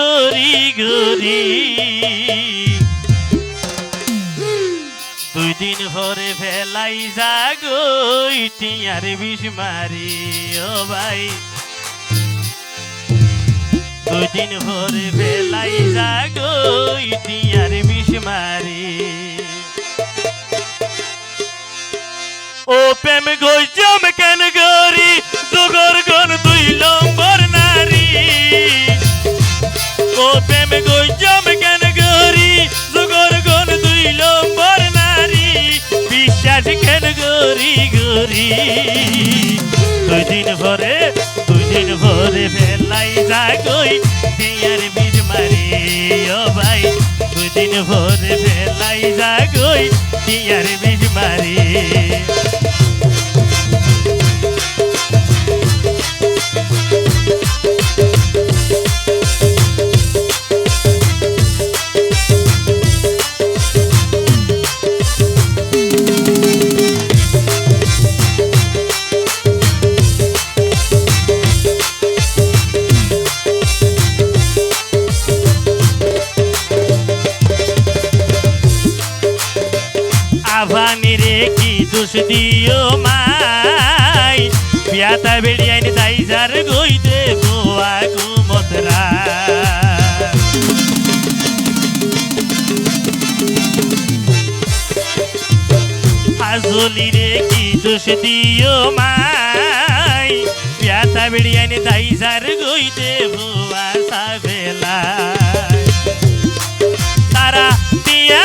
গরি দুই দিন ভরে ফেলাই জাগই টিয়ার বিষ মারি, ও ভাই। দুই দিন ভরে ফেলাই জাগই টিয়ার বিষ মারি। ও প্রেম গইজম দুই দিন ভরে, দুই দিন ভরে ফেলাই জাগই বিয়ার বীর মারি, ও ভাই, দুই দিন ভরে ফেলাই জাগই বিয়ার বীর মারি। দোষ দিও মাই। বিয়াতা বেড়িয়াইনি তাই যার গইতে বোয়া কুমতরা হাজলি রে কি দোষ দিও মাই। বিয়াতা বেড়িয়াইনি তাই যার গইতে বোয়া সাবেলা। তারা দিয়া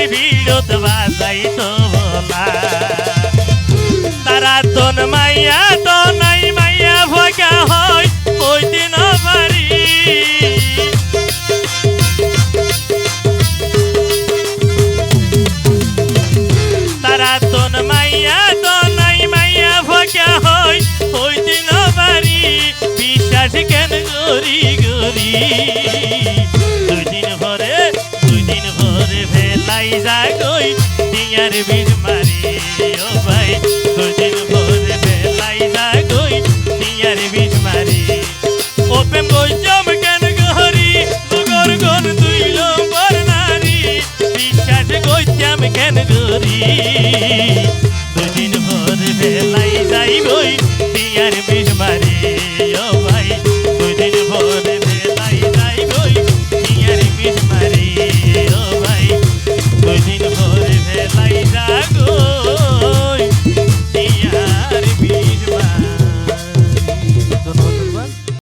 আমার ভিড়ত বাজাই তো তারা মাইয়া তো নাই মাইয়া ভগা হয়, ওই দিন বাড়ি মাইয়া তো নাই মাইয়া ভগা হয় ওই দিন বাড়ি বিশ্বাস কেন গরি গরি যাগই টিয়ার বীজ মারি, ও ভাই দুই দিন ভরে ভেলাই যাগই টিয়ার বীজ মারি। ও প্রেম গইজম কেন গহরি জগর গন দুই লম্বর নারী। বিশ্বাস গইতাম কেন গরি